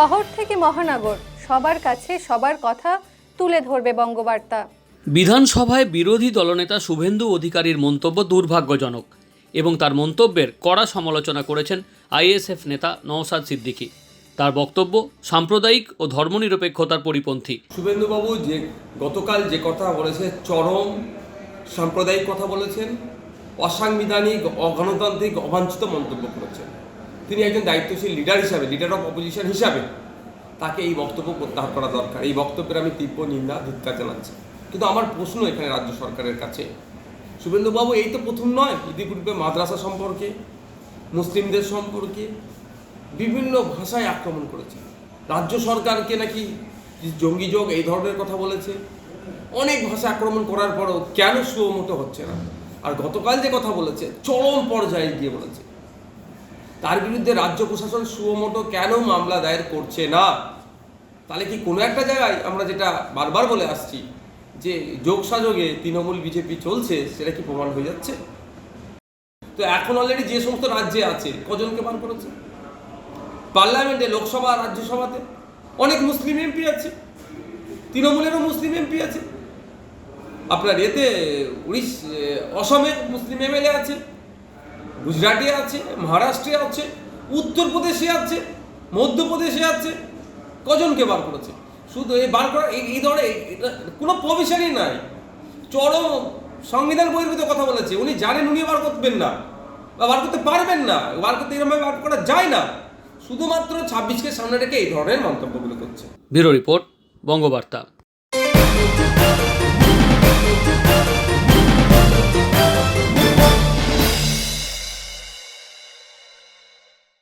শহর থেকে মহানগর সবার কাছে সবার কথা তুলে ধরবে বঙ্গবার্তা। বিধানসভায় বিরোধী দলনেতা শুভেন্দু অধিকারীর মন্তব্য দুর্ভাগ্যজনক এবং তার মন্তব্যের কড়া সমালোচনা করেছেন আইএসএফ নেতা নওসাদ সিদ্দিকী। তার বক্তব্য সাম্প্রদায়িক ও ধর্মনিরপেক্ষতার পরিপন্থী। শুভেন্দুবাবু যে গতকাল যে কথা বলেছে চরম সাম্প্রদায়িক কথা বলেছেন অসাংবিধানিক অগণতান্ত্রিক অবাঞ্ছিত মন্তব্য করেছেন। তিনি একজন দায়িত্বশীল লিডার হিসাবে লিডার অফ অপোজিশন হিসাবে তাকে এই বক্তব্য প্রত্যাহার করা দরকার। এই বক্তব্যের আমি তীব্র নিন্দা, ধিক্কার জানাচ্ছি। কিন্তু আমার প্রশ্ন এখানে রাজ্য সরকারের কাছে, শুভেন্দুবাবু, এই তো প্রথম নয় ইতিপূর্বে মাদ্রাসা সম্পর্কে, মুসলিমদের সম্পর্কে বিভিন্ন ভাষায় আক্রমণ করেছে। রাজ্য সরকারকে নাকি জঙ্গি যোগ এই ধরনের কথা বলেছে। অনেক ভাষা আক্রমণ করার পরও কেন সুমতো হচ্ছে না? আর গতকাল যে কথা বলেছে, চরম পর্যায়ে গিয়ে বলেছে। তার বিরুদ্ধে রাজ্য প্রশাসন সুমোটো কেন মামলা দায়ের করছে না? তাহলে কি কোনো একটা জায়গায় আমরা যেটা বারবার বলে আসছি, যে যোগসাযোগে তৃণমূল বিজেপি চলছে, সেটা কি প্রমাণ হয়ে যাচ্ছে? তো এখন অলরেডি যে সমস্ত রাজ্যে আছে, কজনকে বার করেছে? পার্লামেন্টে, লোকসভা, রাজ্যসভাতে অনেক মুসলিম এমপি আছে, তৃণমূলেরও মুসলিম এমপি আছে। আপনার এতে উড়িষ অসমে মুসলিম এমএলএ আছে গুজরাটে আছে, মহারাষ্ট্রে আছে, উত্তরপ্রদেশে আছে, মধ্যপ্রদেশে আছে, কজনকে বার করেছে? শুধু এই বার করা এই ধরনের কোনো প্রভিশনই নাই। চরম সংবিধান বহির্ভূত কথা বলেছে। উনি জানেন উনি বার করবেন না। বা বার করতে পারবেন না। বার করতে এরকমভাবে বার করা যায় না। শুধুমাত্র ছাব্বিশকে সামনে রেখে এই ধরনের মন্তব্যগুলো করছে। Bureau report, Bangabarta.